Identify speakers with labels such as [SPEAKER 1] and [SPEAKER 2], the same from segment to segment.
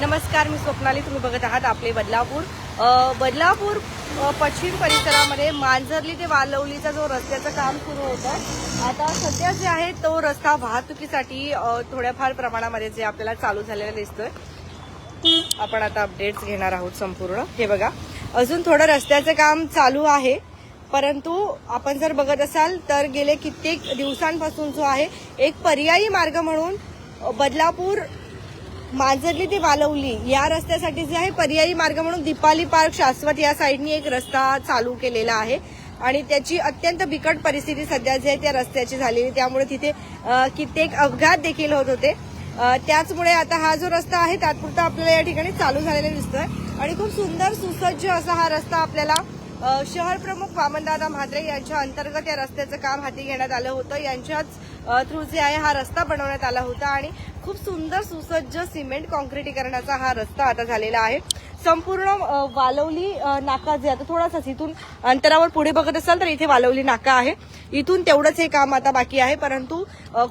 [SPEAKER 1] नमस्कार मी स्वप्नाली. तुम्ही बघत आहात आपले बदलापूर. बदलापूर पश्चिम परिसरामध्ये मांजरली ते वालवलीचा जो रस्त्याचं काम सुरू होतं आता सध्या जे आहे तो रस्ता वाहतुकीसाठी थोड्याफार प्रमाणामध्ये जे आपल्याला चालू झालेला दिसतोय. आपण आता अपडेट्स घेणार आहोत संपूर्ण. हे बघा. अजून थोडं रस्त्याचं काम चालू आहे परंतु आपण जर बघत असाल तर गेले कित्येक दिवसांपासून जो आहे एक पर्यायी मार्ग म्हणून बदलापूर मांजरली ते वालवली या रस्त्यासाठी जे आहे पर्यायी मार्ग म्हणून दीपाली पार्क शाश्वत या साईडनी एक रस्ता चालू केलेला आहे. आणि त्याची अत्यंत बिकट परिस्थिती सध्या जी आहे त्या रस्त्याची झालेली त्यामुळे तिथे कित्येक अपघात देखील होत होते. त्याचमुळे आता हा जो रस्ता आहे तात्पुरता आपल्याला या ठिकाणी चालू झालेला दिसतोय. आणि खूप सुंदर सुसज्ज असा हा रस्ता आपल्याला शहर प्रमुख वामनदादा म्हात्रे यांच्या अंतर्गत या रस्त्याचं काम हाती घेण्यात आलं होतं. यांच्याच थ्रू जे आहे हा रस्ता बनवण्यात आला होता आणि खूप सुंदर सुसज्ज सिमेंट कॉन्क्रिटीकरणाचा हा रस्ता आता झालेला आहे. संपूर्ण वालवली नाका जे आता थोडासाच इथून अंतरावर पुढे बघत असाल तर इथे वालवली नाका आहे. इथून तेवढंच हे काम आता बाकी आहे परंतु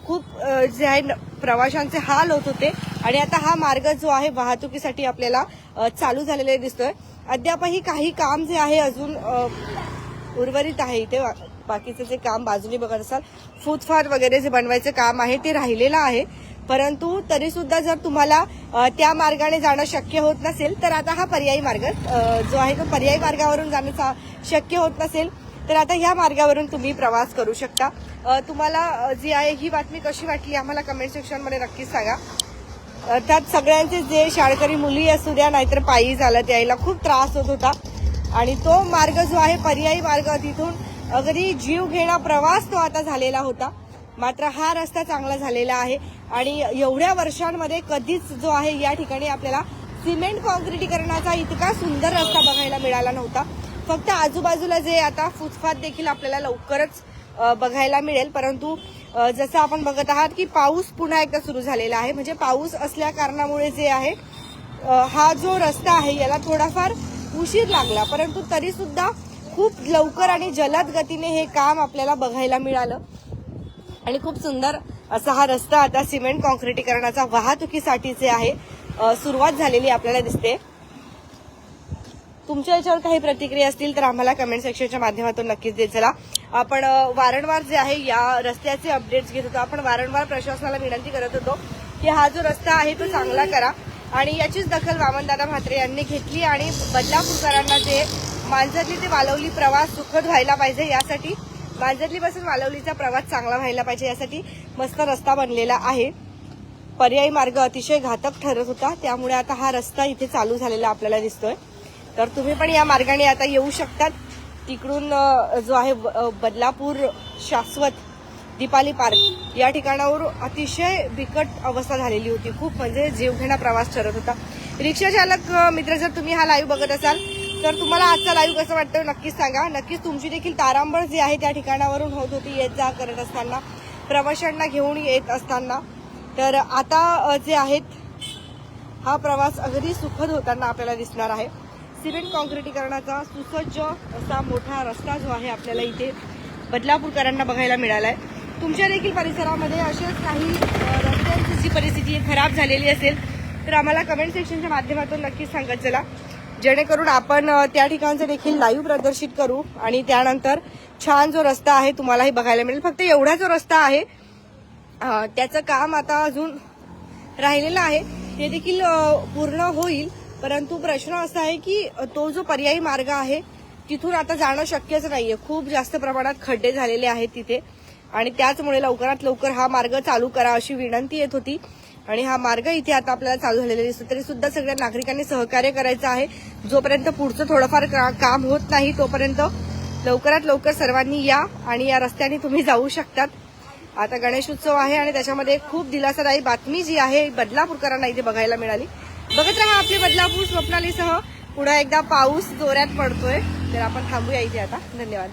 [SPEAKER 1] खूप जे आहे प्रवाशांचे हाल होत होते आणि आता हा मार्ग जो आहे वाहतुकीसाठी आपल्याला चालू झालेला दिसतोय. अद्यापही काही काम जे आहे अजून उर्वरित आहे इथे वा- बाकीचं जे काम बाजूने बघत असाल फूतफार वगैरे जे बनवायचं काम आहे ते राहिलेलं आहे. परंतु तरी सुद्धा जर तुम्हाला त्या मार्गाने जाणं शक्य होत नसेल तर आता हा पर्यायी मार्ग जो आहे तो पर्यायी मार्गावरून जाणं सा- शक्य होत नसेल तर आता ह्या मार्गावरून तुम्ही प्रवास करू शकता. तुम्हाला जी आहे ही बातमी कशी वाटली आम्हाला कमेंट सेक्शनमध्ये नक्कीच सांगा. अर्थात सगळ्यांचे जे शाळकरी मुली असू द्या नाहीतर पायी झालं त्यायला खूप त्रास होत होता. आणि तो मार्ग जो आहे पर्यायी मार्ग तिथून अगदी जीव घेणा प्रवास तो आता झालेला होता. मात्र हा रस्ता चांगला झालेला आहे आणि एवढ्या वर्षांमध्ये कधीच जो आहे या ठिकाणी आपल्याला सिमेंट कॉन्क्रिटीकरणाचा इतका सुंदर रस्ता बघायला मिळाला नव्हता. फक्त आजूबाजूला जे आता फुटपाथ देखील आपल्याला लवकरच बघायला मिळेल. परंतु जसं आपण बघत आहात की पाऊस पुन्हा एकदा सुरू झालेला आहे. म्हणजे पाऊस असल्या कारणामुळे जे आहे हा जो रस्ता आहे याला थोडाफार उशीर लागला. परंतु तरी सुद्धा खूप लवकर आणि जलद गतीने हे काम आपल्याला बघायला मिळालं. आणि खूप सुंदर असा हा रस्ता आता सिमेंट कॉन्क्रिटीकरणाचा वाहतुकीसाठी जे आहे सुरुवात झालेली आपल्याला दिसते. तुमच्या याच्यावर काही प्रतिक्रिया असतील तर आम्हाला कमेंट सेक्शनच्या माध्यमातून नक्कीच देत चला. आपण वारंवार जे आहे या रस्त्याचे अपडेट्स घेत होतो. आपण वारंवार प्रशासनाला विनंती करत होतो की हा जो रस्ता आहे तो चांगला करा. आणि याचीच दखल वामनदादा म्हात्रे यांनी घेतली आणि बदलापूरकरांना जे मांजरली ते वालवली प्रवास सुखद व्हायला पाहिजे यासाठी मांजरलीपासून वालवलीचा प्रवास चांगला व्हायला पाहिजे यासाठी मस्त रस्ता बनलेला आहे. पर्यायी मार्ग अतिशय घातक ठरत होता त्यामुळे आता हा रस्ता इथे चालू झालेला आपल्याला दिसतोय. तर तुम्ही पण या मार्गाने आता येऊ शकतात. तिकडून जो आहे ब- बदलापूर शाश्वत दीपाली पार्क या ठिकाणावर अतिशय बिकट अवस्था झालेली होती. खूप म्हणजे जीवघेणा प्रवास ठरत होता. रिक्षा चालक मित्र जर तुम्ही हा लाईव्ह बघत असाल तर तुम्हाला आजचा लाईव्ह कसं वाटतं नक्कीच सांगा. नक्कीच तुमची देखील तारांबळ जी आहे त्या ठिकाणावरून होत होती येत जा करत असताना प्रवाशांना घेऊन येत असताना. तर आता जे आहेत हा प्रवास अगदी सुखद होताना आपल्याला दिसणार आहे. सिमेंट कॉन्क्रिटीकरणाचा सुसज्ज असा मोठा रस्ता जो आहे आपल्याला इथे बदलापूरकरांना बघायला मिळाला आहे तुमच्या देखील परिसरामध्ये अशाच काही रस्त्यांची जी परिस्थिती खराब झालेली असेल तर आम्हाला कमेंट सेक्शनच्या माध्यमातून नक्कीच सांगत चला. जेणेकरून आपण त्या ठिकाणचं देखील लाईव्ह प्रदर्शित करू आणि त्यानंतर छान जो रस्ता आहे तुम्हालाही बघायला मिळेल. फक्त एवढा जो रस्ता आहे त्याचं काम आता अजून राहिलेलं आहे. ते देखील पूर्ण होईल. परंतु प्रश्न असा आहे की तो जो पर्यायी मार्ग आहे तिथून आता जाणं शक्यच नाहीये. खूप जास्त प्रमाणात खड्डे झालेले आहेत तिथे. आणि त्याचमुळे लवकरात लवकर हा मार्ग चालू करा अशी विनंती येत होती. आणि हा मार्ग इथे आता आपल्याला चालू झालेला दिसतो. तरी सुद्धा सगळ्या नागरिकांनी सहकार्य करायचं आहे. जोपर्यंत पुढचं थोडंफार का- काम होत नाही तोपर्यंत लवकरात लवकर सर्वांनी या आणि या रस्त्याने तुम्ही जाऊ शकतात. आता गणेश उत्सव आहे आणि त्याच्यामध्ये खूप दिलासादायी बातमी जी आहे बदलापूरकरांना इथे बघायला मिळाली. बघत राहा आपली बदलापूर स्वप्नालीसह. पुन्हा एकदा पाऊस जोऱ्यात पडतोय. तर आपण थांबूया इथे आता. धन्यवाद.